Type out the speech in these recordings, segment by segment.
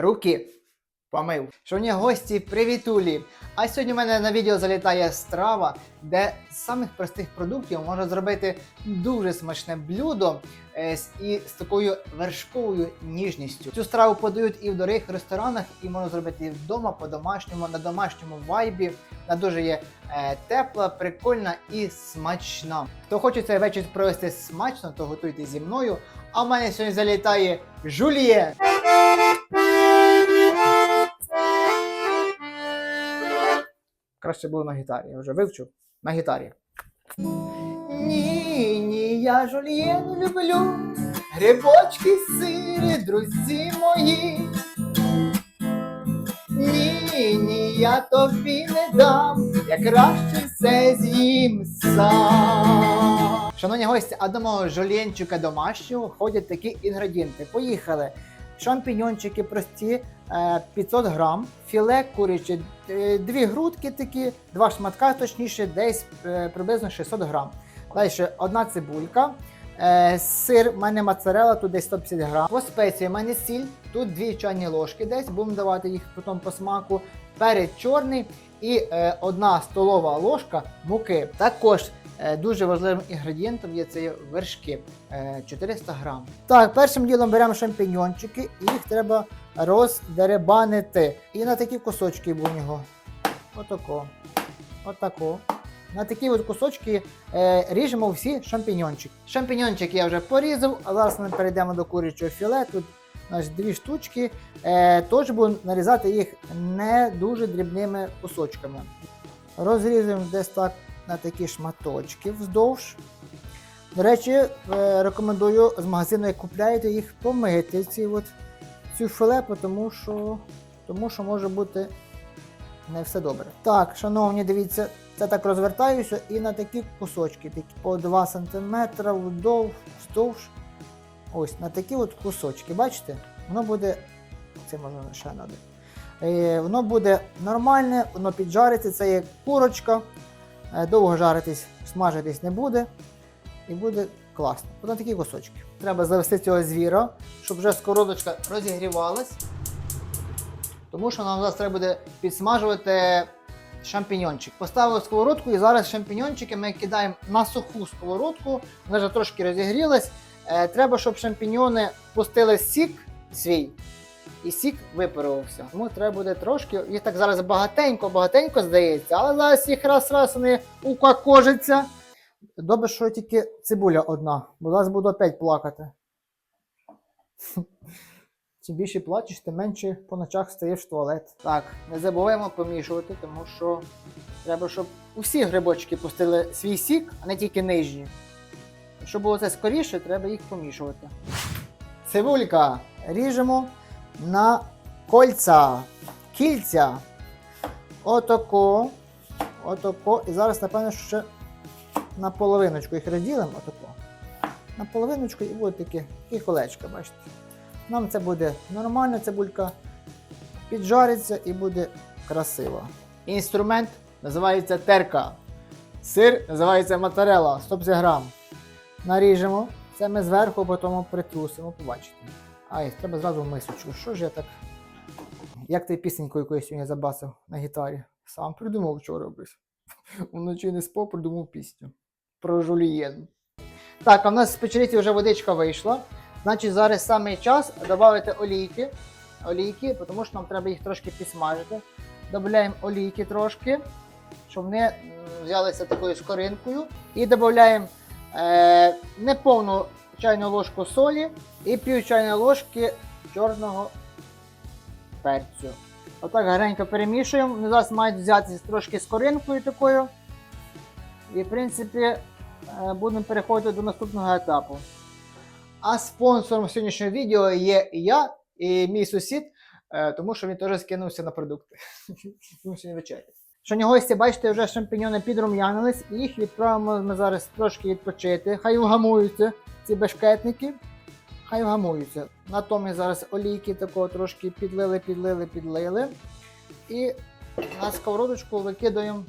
руки помив. Шановні гості, привітулі! А сьогодні в мене на відео залітає страва, де з самих простих продуктів можна зробити дуже смачне блюдо е, і з такою вершковою ніжністю. Цю страву подають і в дорогих ресторанах, і можна зробити і вдома по-домашньому, на домашньому вайбі. Вона дуже є е, тепла, прикольна і смачна. Хто хоче цей вечір провести смачно, то готуйте зі мною. А в мене сьогодні залітає Жуліє. Краще було на гітарі, я вже вивчив на гітарі. Ні, ні, я жульєн люблю. Грибочки, сири, друзі мої. Ні, ні, я тобі не дам, я краще все з'їм сам. Шановні гості, а до мого жульєнчика домашнього ходять такі інгредієнти. Поїхали. Шампіньончики прості, е, 500 грам, філе куряче, е, дві грудки такі, два шматка, точніше, десь е, приблизно 600 грам. Далі одна цибулька, е, сир, в мене моцарелла, тут десь 150 грам. По спеції в мене сіль, тут дві чайні ложки десь, будемо давати їх потім по смаку. Перець чорний і е, одна столова ложка муки. Також е, дуже важливим інгредієнтом є це вершки е, 400 грам. Так, першим ділом беремо шампіньончики, і їх треба роздеребанити. І на такі кусочки у нього. Отако. Отако. На такі от кусочки е, ріжемо всі шампіньончики. Шампіньончики я вже порізав, а зараз ми перейдемо до курячого філе. Тут у нас дві штучки. Е, тож буду нарізати їх не дуже дрібними кусочками. Розрізуємо десь так на такі шматочки вздовж. До речі, е, рекомендую з магазину, як купляєте їх, помити ці от, цю філе, тому що, тому що може бути не все добре. Так, шановні, дивіться, це так розвертаюся і на такі кусочки, такі по 2 см вдовж, вздовж. Ось на такі от кусочки. Бачите? Воно буде. Це можна ще надо. Е, воно буде нормальне, воно піджариться, це є курочка. Е, довго жаритись, смажитись не буде. І буде класно. На такі кусочки. Треба завести цього звіра, щоб вже сковородочка розігрівалась. Тому що нам зараз треба буде підсмажувати шампіньончик. Поставили сковородку і зараз шампіньончики ми кидаємо на суху сковородку. Вона вже трошки розігрілась. Е, треба, щоб шампіньони пустили сік свій. І сік випарувався. Тому треба буде трошки. Їх так зараз багатенько-багатенько здається, але зараз їх раз-раз вони укакожаться. Добре, що тільки цибуля одна, бо зараз буду опять плакати. Чим більше плачеш, тим менше по ночах стаєш в туалет. Так, не забуваємо помішувати, тому що треба, щоб усі грибочки пустили свій сік, а не тільки нижні. Щоб було це скоріше, треба їх помішувати. Цибулька ріжемо на кольця, кільця. Отако. Отако. І зараз, напевно, ще на половиночку їх розділимо. Отако. На половиночку і буде такі, такі колечка, бачите. Нам це буде нормально, цибулька піджариться і буде красиво. Інструмент називається терка. Сир називається моцарелла 150 грам. Наріжемо. Це ми зверху потім притрусимо, побачите. Ай, треба зразу в мисочку. Що ж я так. Як ти пісеньку якусь сьогодні забасив на гітарі? Сам придумав вчора робив. Вночі не спав, придумав пісню. Про жулієн. Так, а в нас з печериці вже водичка вийшла. Значить, зараз саме час додати олійки. Олійки, тому що нам треба їх трошки підсмажити. Додаємо олійки трошки, щоб вони взялися такою скоринкою. І додаємо е, неповну чайну ложку солі і пів чайної ложки чорного перцю. Отак гарненько перемішуємо. Вони зараз мають взятися трошки скоринкою такою. І, в принципі, е, будемо переходити до наступного етапу. А спонсором сьогоднішнього відео є я і мій сусід, е, тому що він теж скинувся на продукти. Вечеря. Шановні гості, бачите, вже шампіньони підрум'янились, і їх відправимо ми зараз трошки відпочити. Хай вгамуються ці бешкетники. Хай вгамуються. Натомість зараз олійки такого трошки підлили, підлили, підлили. І на сковородочку викидаємо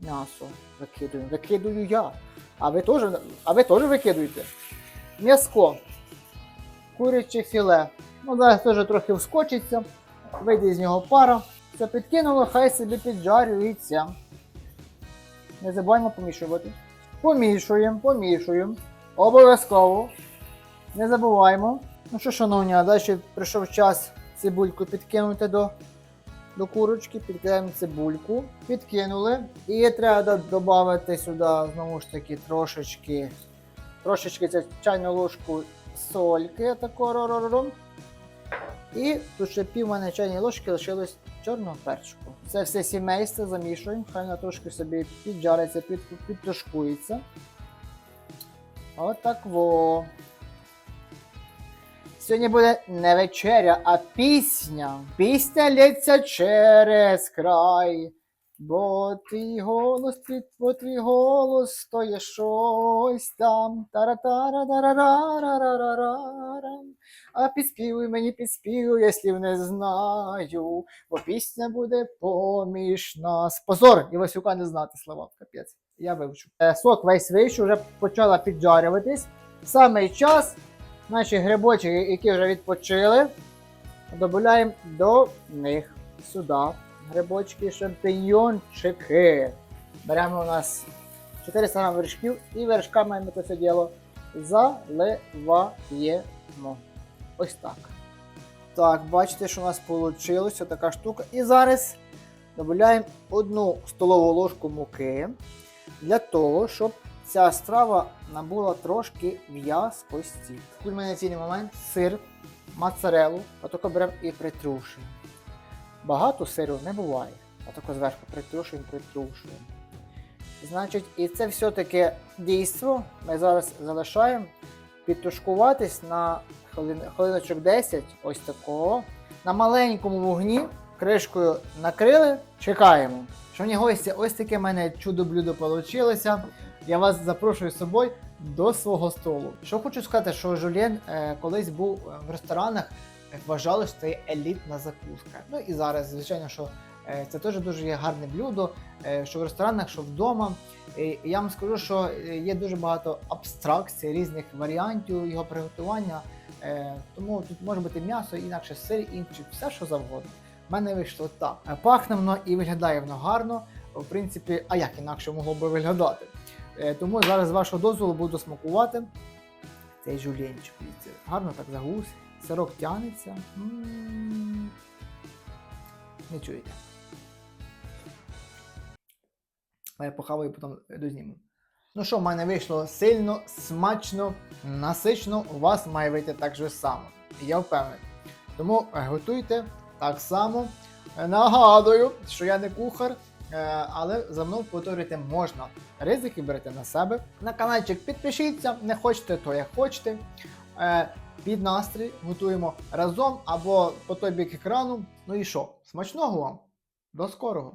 м'ясо. Викидаю, викидаю я. А ви теж, а ви теж викидуєте? М'яско. куряче філе. Ну, зараз теж трохи вскочиться, вийде з нього пара. Це підкинуло, хай собі піджарюється. Не забуваємо помішувати. Помішуємо, помішуємо. Обов'язково. Не забуваємо. Ну що, шановні, а далі прийшов час цибульку підкинути до, до курочки, підкидаємо цибульку, підкинули. І треба додати сюди знову ж таки трошечки, трошечки це чайну ложку сольки. Тако, ро-ро-ро. І тут ще пів мене чайної ложки лишилось чорного перчику. Це все сімейство замішуємо, хай воно трошки собі піджариться, підтушкується. Отак во. Сьогодні буде не вечеря, а пісня. Пісня лється через край. Бо твій голос, бо твій голос, то є щось там. Таратара тарарарарарарарам. А підспівуй мені підспівуй, я слів не знаю, бо пісня буде поміж нас. Позор, і Васюка не знати слова. Капець, я вивчу. Е, Сок весь вийшов, вже почала піджарюватись. Саме час наші грибочки, які вже відпочили, додаємо до них сюди. Грибочки, шампіньйончики. Беремо у нас 400 грам вершків і вершками ми це діло заливаємо. Ось так. Так, бачите, що у нас вийшло така штука. І зараз додаємо одну столову ложку муки для того, щоб ця страва набула трошки в'язкості. Кульмінаційний момент сир, моцарелу, отако беремо і притрушуємо. Багато сиру не буває. Отако зверху притрушуємо, притрушуємо. Значить, і це все-таки дійство ми зараз залишаємо підтушкуватись на хвилин, хвилиночок 10, ось такого. На маленькому вогні кришкою накрили, чекаємо. Шановні гості, ось таке в мене чудо-блюдо вийшло. Я вас запрошую з собою до свого столу. Що хочу сказати, що Жулєн е, колись був е, в ресторанах, вважали, що це є елітна закуска. Ну і зараз, звичайно, що е, це теж дуже є гарне блюдо, е, що в ресторанах, що вдома. І я вам скажу, що е, є дуже багато абстракцій, різних варіантів його приготування. Е, Тому тут може бути м'ясо, інакше сир, інакше все, що завгодно. У мене вийшло так. Е, Пахне воно і виглядає воно гарно. В принципі, а як інакше могло би виглядати? Е, Тому зараз з вашого дозволу буду смакувати цей жульєнчик. Гарно так загус, сирок тянеться. Не чуєте. Я похаваю потім дозніму. Ну що, в мене вийшло сильно, смачно, насичено, у вас має вийти так же само. Я впевнений. Тому готуйте так само. Е, Нагадую, що я не кухар, е, але за мною повторювати можна. Ризики берете на себе. На каналчик підпишіться, не хочете, то як хочете. Е, Під настрій готуємо разом або по той бік екрану. Ну і що? Смачного вам! До скорого!